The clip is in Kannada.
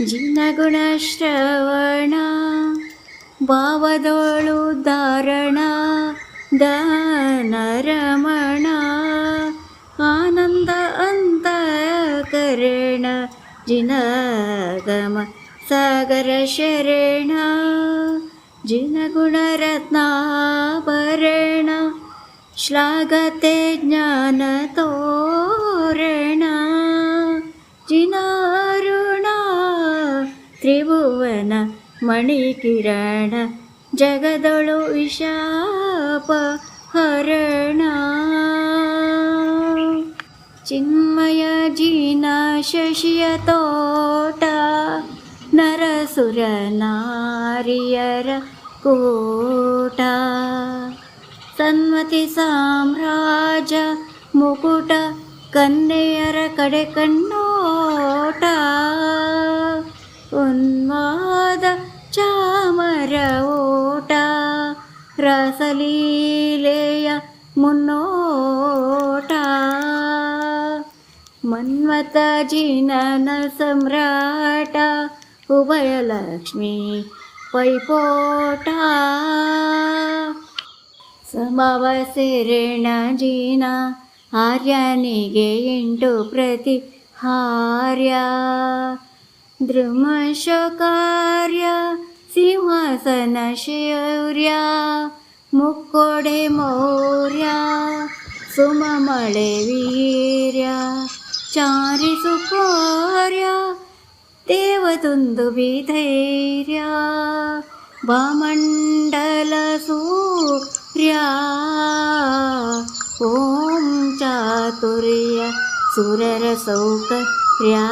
ಜಿನಗುಣ ಶ್ರವಣ ಭಾವದೋಳು ಧಾರಣ ದಾನರಮಣ ಆನಂದ ಅಂತಕರಣ ಜಿನಗಮ ಸಾಗರ ಶರಣ ಜಿನಗುಣ ರತ್ನಾಭರಣ ಶ್ಲಾಘತೆ ತ್ರಿಭುವನ ಮಣಿಕಿರಣ, ಜಗದೊಳು ವಿಶಾಪ ಹರಣ. ಚಿನ್ಮಯ ಜೀನ ಶಶಿಯ ತೋಟ ನರಸುರ ನಾರಿಯರ ಕೋಟ. ಸನ್ಮತಿ ಸಾಮ್ರಾಜ ಮುಕುಟ ಕನ್ನೆಯರ ಕಡೆ ಕಣ್ಣೋಟ ಉನ್ಮಾದ ಚಾಮರ ಓಟ ರಸಲೀಲೆಯ ಮುನ್ನೋಟ ಮನ್ಮತ ಜಿನನ ಸಮ್ರಾಟ ಉಭಯಲಕ್ಷ್ಮಿ ಪೈಪೋಟ ಸಮವ ಸೇರಣ ಜೀನ ಆರ್ಯನಿಗೆ ಎಂಟು ಪ್ರತಿ ಹಾರ್ಯ द्रुमशकार्या सिंहासन शौर्या मुकोडे मौर्या सुममळे वीर्या चारि सुकोर्या देवतुन्दुविधैर्या वामण्डलसूर्या ॐ चातुर्य सुररसौकर्या।